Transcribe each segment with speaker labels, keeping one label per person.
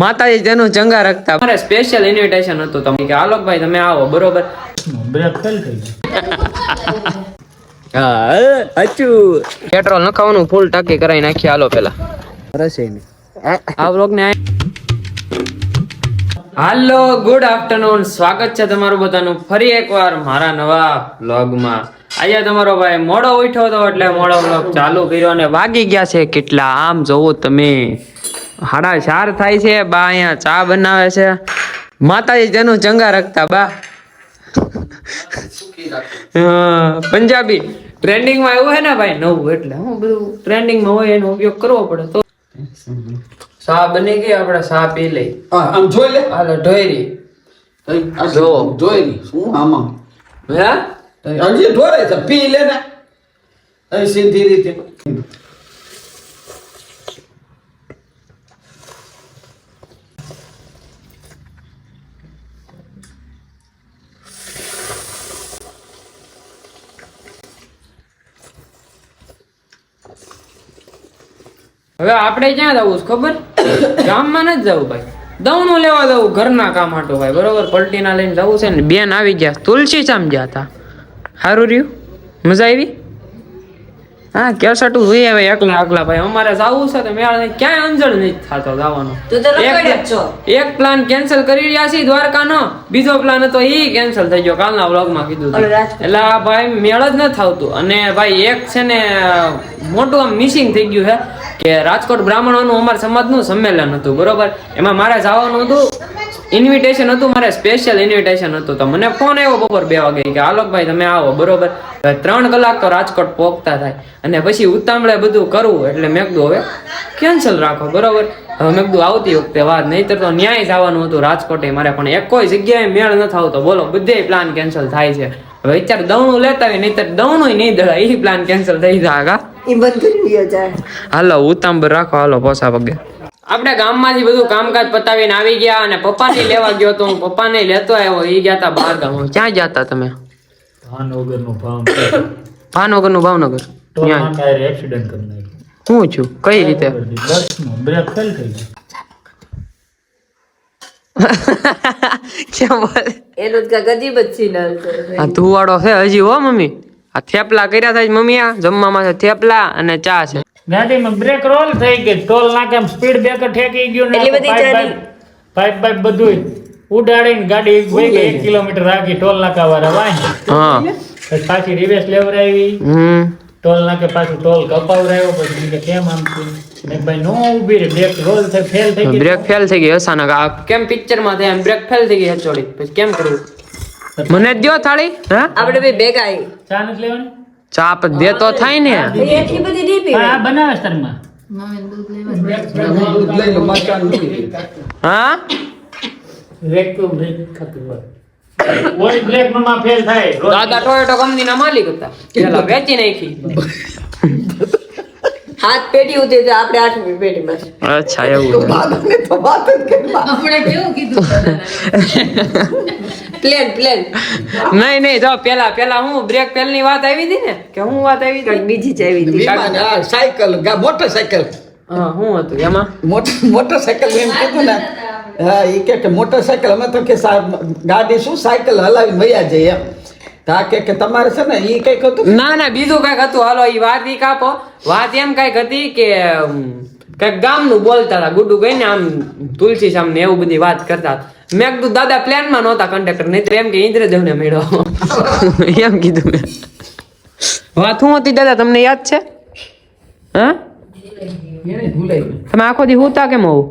Speaker 1: માતાજી તેનું ચંગા રાખતા. મારે સ્પેશિયલ ઇન્વિટેશન હતું તમને કે આલોકભાઈ તમે આવો. બરોબર.
Speaker 2: બ્રેક ફેલ થઈ ગઈ.
Speaker 1: પેટ્રોલ નખાવાનું ફૂલ ટાંકી કરાવી નાખી. હાલો પેલા. આ વ્લોગ ને હાલો ગુડ આફ્ટરનૂન સ્વાગત છે તમારું બધાનું ફરી એકવાર મારા નવા વ્લોગમાં. આજે તમારો ભાઈ મોડો ઉઠ્યો હતો એટલે મોડો વ્લોગ ચાલુ કર્યો અને વાગી ગયા છે કેટલા. આમ જોવો તમે. સાડા ચાર થાય છે બા અહીંયા ચા બનાવે છે. માતાજી તેનું ચંગા રાખતા બા. હા, પંજાબી. ટ્રેન્ડિંગમાં એવું હે ને ભાઈ નવું એટલે. હું બધું ટ્રેન્ડિંગમાં હોય એનો ઉપયોગ કરવો પડે તો. સા બની ગઈ આપણે સા પી લઈ.
Speaker 3: આમ જોઈ લે.
Speaker 1: હાલો ઢોયરી જો.
Speaker 3: ઢોયરી શું આમાં?
Speaker 1: હે?
Speaker 3: હજી ઢોરે છે પી લે ને. સીધી રીતે.
Speaker 1: હવે આપણે ક્યાં જવું છે ખબર? ગામમાં નથી જવું ભાઈ. દવનું લેવા જવું ઘરના કામ હાટું ભાઈ, બરોબર? પલટીના લઈને જવું છે ને, બેન આવી ગયા તુલસી ચામ ગયા હતા. સારું રહ્યું? મજા આવી? હા કેસટું જોઈએ હવે એકલા એકલા ભાઈ. અમારે જવું છે તો મેળ નહીં. ક્યાંય અંજળ નહીં થતો જવાનો એક- પ્લાન કેન્સલ કરી રહ્યા છીએ દ્વારકાનો. બીજો પ્લાન હતો ઈ કેન્સલ થઈ ગયો. કાલના વ્લોગમાં કીધું. એટલે ભાઈ મેળ જ ન થતું અને ભાઈ એક છે ને મોટું આમ મિસિંગ થઈ ગયું છે કે રાજકોટ બ્રાહ્મણોનું અમારા સમાજનું સંમેલન હતું. બરોબર? એમાં મારે જવાનું હતું. ઇન્વિટેશન હતું મારે સ્પેશિયલ ઇન્વિટેશન હતું. તો મને ફોન આવ્યો બપોર બે વાગે કે આલોકભાઈ તમે આવો. બરોબર? ત્રણ કલાક તો રાજકોટ પહોંચતા થાય. અને પછી ઉતામળે બધું કરવું એટલે મેં કીધું હવે કેન્સલ રાખો. બરોબર? હવે મેં કીધું આવતી વખતે વાત. નહીતર તો ન્યાય જવાનું હતું રાજકોટે. મારે પણ એક કોઈ જગ્યાએ મેળ ન આવતો બોલો બધે પ્લાન કેન્સલ થાય છે. હવે અત્યારે દવણું લેતા હોય નહીતર દવણું નહીં દળા એ પ્લાન કેન્સલ થઈ જાય હાલો ઉતાંબર રાખો. હાલો પોસા પગે. આપણે ગામમાંથી બધું કામકાજ પતાવીને આવી ગયા અને પપ્પાને લેવા ગયો તો હું પપ્પાને લેતો આવ્યો. એ ગયા તા બહાર ગામ ક્યાં ગયા તા તમે?
Speaker 2: ભાવનગર.
Speaker 1: નું ભાવનગર.
Speaker 2: ભાવનગરનું ભાવનગર એક્સિડન્ટ
Speaker 1: હું છું? કઈ રીતે?
Speaker 2: બ્રેક ફેલ થઈ ગઈ.
Speaker 1: કેમ
Speaker 4: એનું જ અજીબ જ scene
Speaker 1: આ ધુવાડો છે હજી હો મમ્મી. આ થેપલા કર્યા થાય મમ્મી આ. જમવામાં છે થેપલા અને ચા છે.
Speaker 2: ગાડીમાં બ્રેક રોલ થઈ ગઈ. ટોલ નાકામ સ્પીડ બ્રેકર ઠેકી ગયું ને
Speaker 4: એટલી બધી
Speaker 2: પાઇપ
Speaker 4: ચાલી.
Speaker 2: પાઇપ પાઇપ પાઇપ બધું ઉડાડીને ગાડી વહી ગઈ એક કિલોમીટર રાખી ટોલ નાકા વાળા વાંહી
Speaker 1: હા.
Speaker 2: પછી પાછી રિવેસ લેવડાવી.
Speaker 1: હમ.
Speaker 2: ટોલ નાકે પાછું ટોલ કપાવડાવ્યો પછી મેં કીધું કેમ આમ થયું? મેં કીધું ભાઈ નો ઊભી રે બ્રેક રોલ થઈ ફેલ થઈ ગઈ.
Speaker 1: બ્રેક ફેલ થઈ ગઈ અચાનક આ કેમ પિક્ચરમાં થાય? એમ બ્રેક ફેલ થઈ ગઈ હચોડી. પછી કેમ કરવું મને જ દ્યો થાળી હા?
Speaker 4: આપણે બે ભેગા આવી
Speaker 2: ચા નથી લેવાની?
Speaker 1: ચા પછી દે તો થાય ને.
Speaker 4: એટલી બધી નહીં પીવાય.
Speaker 2: હા બનાવે છે તારમાં.
Speaker 3: દૂધ લઈ લો મકાન મૂકી દે.
Speaker 1: હા?
Speaker 2: વેક્યુમ બ્રેક ખાતું હોય. ઓઇલ બ્રેકમાં ફેલ થાય
Speaker 1: દાદા ટોયોટો કંપની ના માલિક હતા. પેલા વેચી નાખી.
Speaker 4: હાથ પેટી આપણે આઠમી પેટીમાં છે.
Speaker 1: અચ્છા એવું
Speaker 3: તો વાત જ કરી.
Speaker 4: પ્લેન પ્લેન
Speaker 1: નહીં નહીં જો પેલા પેલા હું બ્રેક પેલની વાત આવી હતી ને? કે હું વાત આવી હતી?
Speaker 4: બીજી જ આવી હતી.
Speaker 3: સાયકલ મોટરસાયકલ
Speaker 1: હા હું હતું એમાં?
Speaker 3: મોટર મોટરસાયકલ એમ કીધું ને હા એ કે કે મોટરસાયકલ અમે તો કે સા- ગાડી શું સાયકલ હલાવી વયા જાય એમ. કે કે તમારે છે ને એ કંઈક હતું?
Speaker 1: ના ના બીજું કંઈક હતું. હાલો એ વાત ઈ કાપો. વાત એમ કંઈક હતી કે કંઈક ગામનું બોલતા હતા ગુડુ ગઈ ને આમ તુલસી સામે એવું બધી વાત કરતા મેં કીધું દાદા પ્લેનમાં નહોતા કંડક્ટર નહીં તો એમ કે ઇન્દ્રદેવ ને મેળવો. એમ કીધું મેં. વાત શું હતી દાદા તમને યાદ છે? હા?
Speaker 3: એને ભૂલાઈ ગયું.
Speaker 1: તમે આખો દી હુતા કેમ હોવ?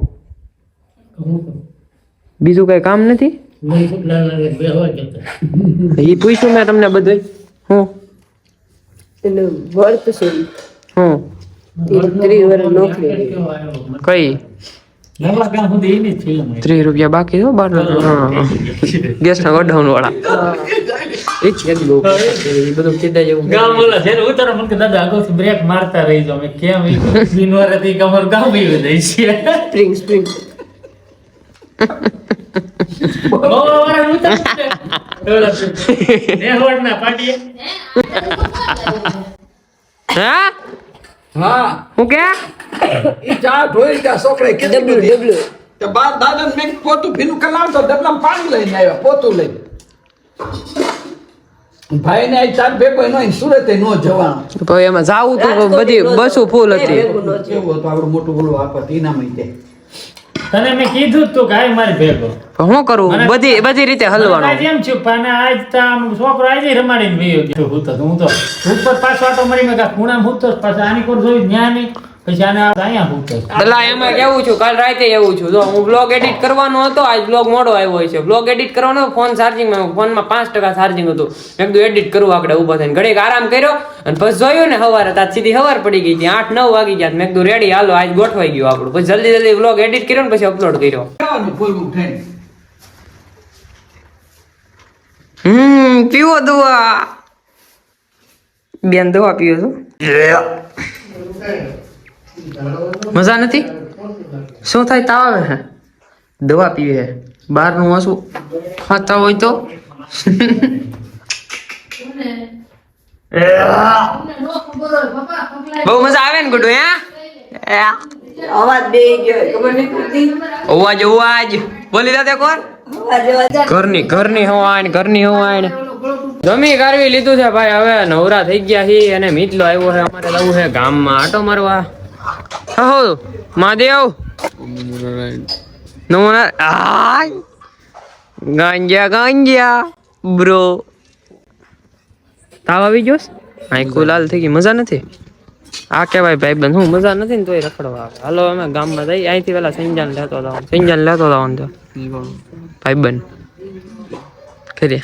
Speaker 1: બીજું કઈ કામ નથી? એ પૂછ્યું મેં તમને બધું હું?
Speaker 4: વર્થ શું
Speaker 1: હું? કઈ?
Speaker 2: જ.
Speaker 1: ત્રીસ રૂપિયા બાકી હો બાર ગેસ ના ગોડાઉન વાળા એ જ એ બધું કીધા જેવું
Speaker 2: ગામ બોલે છે ઉતારો મને દાદા આગળથી બ્રેક મારતા રહી જાઓ મેં કેમ ઈ હતી કે ગામ ઈ વધાય છે.
Speaker 4: સ્પ્રિંગ સ્પ્રિંગ
Speaker 2: છે.
Speaker 1: હા?
Speaker 3: હા.
Speaker 1: હું કે?
Speaker 3: ઢોઈ
Speaker 4: ડબલું
Speaker 3: બાર મેં પોતું ભીનું પાણી લઈને આવ્યા પોતું લઈને. ભાઈને આ ચાર ભેગો એનો સુરતે ન જવાનું.
Speaker 1: ભાઈ એમાં જાવું તો બધી બસો ફૂલ હતી.
Speaker 3: કેવું હતું? આપણું મોટું બોલું આપત તે
Speaker 2: તને મેં કીધું તું કે આય મારી ભેગો.
Speaker 1: હું કરું? બધી બધી રીતે
Speaker 2: આજ કેમ છું પણ આજ તો આમ છોકરો આજે રમાડીને ગયો. હું તો હું તો ઉપર પાછો આટો મરી મેં કા ખૂણામાં હું જ પાછો આની કોર જોઈ નહીં પછી આને આ અહીંયા
Speaker 1: એમાં કેવું છું કાલ રાતે એવું છું. જો હું બ્લોગ એડિટ કરવાનો હતો આજ બ્લોગ મોડો આવ્યો હોય છે. બ્લોગ એડિટ કરવાનો ફોન ચાર્જિંગમાં ફોનમાં પાંચ ટકા ચાર્જિંગ હતું. મેં કીધું એડિટ કરવું આપણે ઊભા થઈને. ઘડીક આરામ કર્યો અને પછી જોયું ને સવારે ત્યાં સીધી સવાર પડી ગઈ હતી. આઠ નવ વાગી ગયા મેં કીધું રેડી હાલો આજ ગોઠવાઈ ગયું આપણું. પછી જલ્દી જલ્દી બ્લોગ એડિટ કર્યો ને પછી અપલોડ કર્યો.
Speaker 3: જવાનું પૂરું થઈને
Speaker 1: હમ પીવો દવા બેન દવા પીવો છો? મજા નથી? શું થાય? તાવ આવે હે? દવા પીવે હે. બહારનું વાસું ખાતા હોય તો. બહુ મજા આવે ને ગુડુ હે?
Speaker 4: અવાજ બે ગયો ખબર નહીં પડતી?
Speaker 1: અવાજ અવાજ. બોલી દાદા કોણ ઘરની ઘરની હવાણ ઘરની હોવાય જમી કરવી લીધું છે ભાઈ હવે નવરા થઈ ગયા છે અને મિતલો આવ્યો છે અમારે જવું છે ગામમાં. આટો મારવા. હો મહાદેવ. નમોના આય. ગાંજા ગાંજા બ્રો. તાવ આવી ગયો આંખો લાલ થઈ ગઈ મજા નથી? આ કહેવાય ભાઈ બંધ હું મજા નથી ને તોય રખડવા આવે. હાલો અમે ગામમાં જઈ અહીંથી પેલા સંજાન લેતો જવાનું સંજાન લેતો જવાનું તો. ભાઈ બંધ ખરી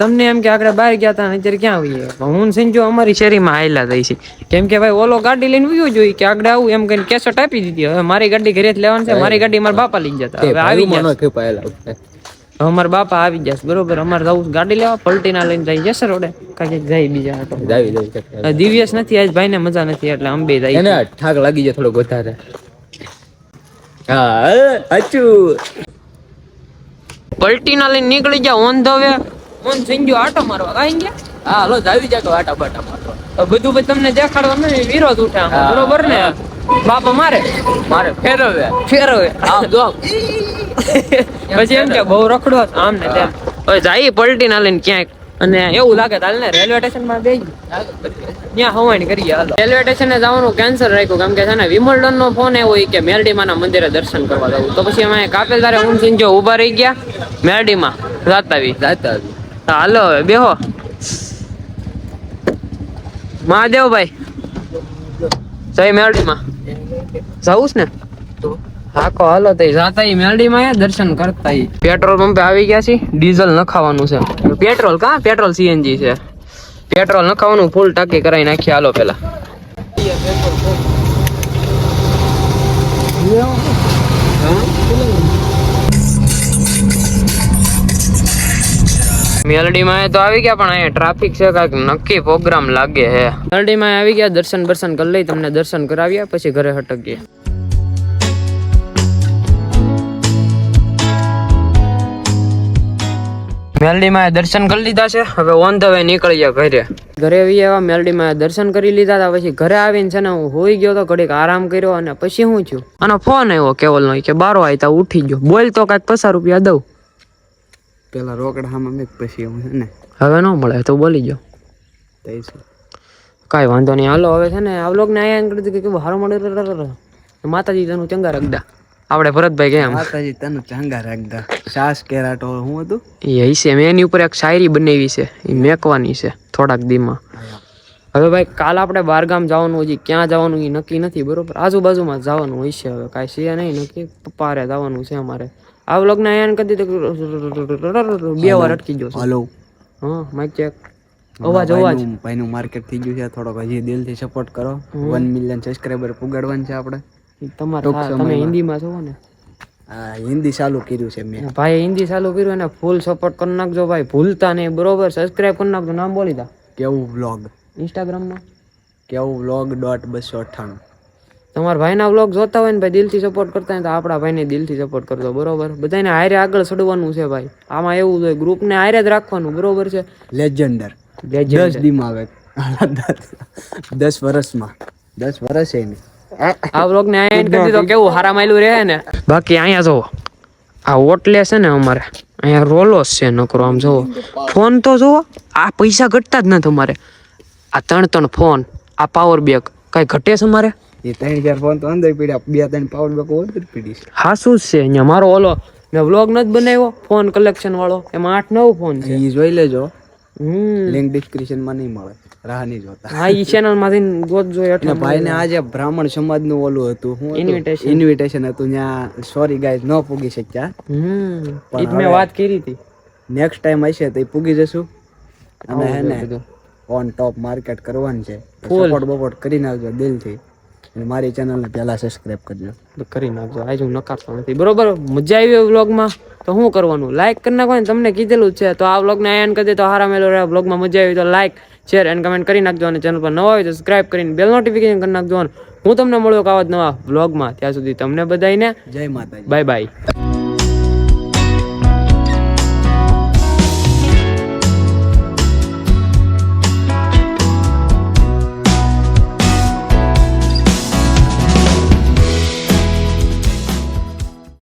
Speaker 1: તમને એમ કે આગળ બહાર ગયા હતા ને અત્યારે ક્યાં આવીએ? હું ને અમારી શેરીમાં આયલા થઈ છે. કેમ કે ભાઈ ઓલો ગાડી લઈને ઉયો જોઈએ કે આગળ આવું એમ કહીને કેસેટ આપી દીધી. હવે મારી ગાડી ઘરે જ લેવાની છે મારી ગાડી મારા બાપા લઈ જતા. હવે આવી ગયા અમારા બાપા આવી જશે બરોબર? અમારે જવું ગાડી લેવા પલટીના લઈને જઈ જશે રોડે. કાંઈ જાય બીજા. હવે નથી આજ ભાઈને મજા નથી એટલે અંબે જાય
Speaker 5: એને ઠાક લાગી જાય થોડોક વધારે. હા પલટી
Speaker 1: પલટીના લઈને નીકળી જા ઓન ધ વે. ઓન ગયો આટો મારવા? કાઈ ગયા
Speaker 5: હા હાલો જાવી જાય આટા બાટા મારવા.
Speaker 1: બધું પછી તમને દેખાડવા નહીં, વિરોધ ઉઠે બરોબર ને? બાપા મારે
Speaker 5: મારે ફેરવે.
Speaker 1: ફેરવે.
Speaker 5: આમ જો.
Speaker 1: પછી એમ કે બહુ રખડો આમ ને તેમ. હવે જાય પલટી ના લઈને ક્યાંક. અને એવું લાગે હાલ ને રેલવે સ્ટેશનમાં બેસી ત્યાં હવાઈ કરીએ હાલો. રેલવે સ્ટેશન જવાનું કેન્સલ રાખ્યું. કેમ કે છે ને વિમલડન નો ફોન એવો કે મેરડીમાં મંદિરે દર્શન કરવા જવું. તો પછી અમે કાપેલ તારે ઊન સિંજો ઊભા રહી ગયા મેરડીમાં.
Speaker 5: જાતા આવી.
Speaker 1: તો હાલો હવે બેહો. મહાદેવભાઈ જય મેરડીમાં. જવું ને? હાકો હાલો તઈ જાતા ઈ મેરડીમાં દર્શન કરતા. પેટ્રોલ પંપે આવી ગયા છે ડીઝલ નખાવાનું છે. પેટ્રોલ કા? પેટ્રોલ સીએનજી છે. પેટ્રોલ નખાવાનું ફૂલ ટાંકી કરાવી નાખી હાલો પેલા. મેલડીમાં તો આવી ગયા પણ અહીંયા ટ્રાફિક છે કાંઈક નક્કી પ્રોગ્રામ લાગે હે મેલડીમાં આવી ગયા દર્શન બર્શન કરી લઈ તમને દર્શન કરાવ્યા પછી ઘરે હટકીએ. મેલડીમાં દર્શન કરી લીધા છે હવે ઓન ધ વે નીકળી ગયા ઘરે. ઘરે આવી એવા મેલડીમાં દર્શન કરી લીધા હતા પછી ઘરે આવીને છે ને હું હોઈ ગયો તો ઘડીક આરામ કર્યો અને પછી હું થયું? આનો ફોન આવ્યો કેવલનો કે બારો આયતા ઉઠી ગયો. બોલ તો કાંઈક પચાસ રૂપિયા દઉં.
Speaker 5: પેલા રોકડા હામાં મેં પછી હું છે ને.
Speaker 1: હવે ન મળે તો બોલી ગયો.
Speaker 5: છે.
Speaker 1: કાંઈ વાંધો નહીં હાલો હવે છે ને આ લોક ને આયા કરી દીધું કે હારો મળે માતાજી તનું ચંગા રાખદા. આપણે ભરતભાઈ કેમ
Speaker 5: માતાજી તને ચંગા રાખદા. સાસ કેરાટો હું હતું?
Speaker 1: એ હશે મેં એની ઉપર એક શાયરી બનાવી છે એ મેકવાની છે થોડાક દીમાં. હવે ભાઈ કાલ આપણે બારગામ જવાનું હજી ક્યાં જવાનું એ નક્કી નથી બરોબર? આજુબાજુમાં જવાનું હોય છે હવે કાંઈ છે નહીં નક્કી? પપ્પા હારે જવાનું છે અમારે. આ વ્લોગને અહીંયા કરી દીધું બે વાર અટકી ગયો
Speaker 5: હલો.
Speaker 1: હા માઇક ચેક અવાજ અવાજ.
Speaker 5: ભાઈનું માર્કેટ થઈ ગયું છે. થોડોક હજી દિલથી સપોર્ટ કરો. વન મિલિયન સબસ્ક્રાઈબર પુગાડવાનું છે આપણે.
Speaker 1: તમારા તમે. હિન્દીમાં છો ને?
Speaker 5: આ હિન્દી ચાલુ કર્યું છે મેં.
Speaker 1: ભાઈ હિન્દી ચાલુ કર્યું અને ફૂલ સપોર્ટ કરી નાખજો ભાઈ. ભૂલતા નહીં બરોબર? સબસ્ક્રાઇબ કરી નાખજો. નામ બોલી દા.
Speaker 5: કેવું વ્લોગ
Speaker 1: ઇન્સ્ટાગ્રામમાં
Speaker 5: કેવું વ્લોગ ડોટ બસો અઠ્ઠાણું.
Speaker 1: તમારા ભાઈના વ્લોગ જોતા હોય ને ભાઈ દિલથી સપોર્ટ કરતા હોય તો આપણા ભાઈને દિલથી સપોર્ટ કરજો બરોબર? બધાને હારે આગળ ચડવાનું છે ભાઈ. આમાં એવું છે ગ્રુપને હારે જ રાખવાનું બરોબર છે?
Speaker 5: લેજેન્ડર દસ દિમાગ દસ વર્ષમાં. દસ વર્ષ એ
Speaker 1: આ વ્લોગ ને એન્ડ કરી દીધો. કેવું હારા માયલું રહે ને? બાકી અહીંયા જો આ ઓટલે છે ને અમારે. અહીંયા રોલોસ છે નકરો આમ જોવો ફોન તો જુઓ આ પૈસા ઘટતા જ નથી અમારે. આ ત્રણ ત્રણ ફોન આ પાવર બેગ કઈ ઘટે છે અમારે?
Speaker 5: એ ત્રણ ચાર ફોન તો અંદર પીડ્યા. બે ત્રણ પાવર બેક અંદર પીડી
Speaker 1: હા શું છે અહીંયા? મારો ઓલો મેં વ્લોગ નથી બનાવ્યો? ફોન કલેક્શન વાળો? એમાં આઠ નવ ફોન છે.
Speaker 5: એ જોઈ લેજો. લિંક ડિસ્ક્રિપ્શનમાં નહીં મળે. રાહ નહીં જોતા.
Speaker 1: હા એ ચેનલમાંથી ગોતજો
Speaker 5: અને
Speaker 1: એટલે
Speaker 5: ભાઈ આજે બ્રાહ્મણ સમાજનું ઓલું હતું. હું. ઇન્વિટેશન હતું. ત્યાં સોરી ગાઈઝ ન પૂગી શક્યા.
Speaker 1: હમ. મેં વાત કરી હતી.
Speaker 5: નેક્સ્ટ ટાઈમ હશે તો પૂગી જશું. અને હે ને ઓન ટોપ માર્કેટ કરવાનું છે. સપોર્ટ બપોર્ટ કરી નાખજો દિલથી. અને મારી ચેનલને પહેલાં સબસ્ક્રાઈબ કરજો.
Speaker 1: કરી નાખજો. આજે હું નકારતો નથી. બરોબર? મજા આવી વ્લોગમાં? તો શું કરવાનું? લાઈક કરી ને. તમને કીધેલું છે. તો આ વ્લોગને આયન કરી દે. તો હારા મેલો રહે વ્લોગમાં મજા આવી તો લાઈક શેર એન્ડ કમેન્ટ કરી નાખજો. અને ચેનલ પર નવા હોય તો સબસ્ક્રાઈબ કરીને બેલ નોટિફિકેશન કરી નાખજો. હું તમને મળ્યો જ નવા વ્લોગમાં. ત્યાં સુધી તમને બધાને
Speaker 5: જય માતા
Speaker 1: બાય બાય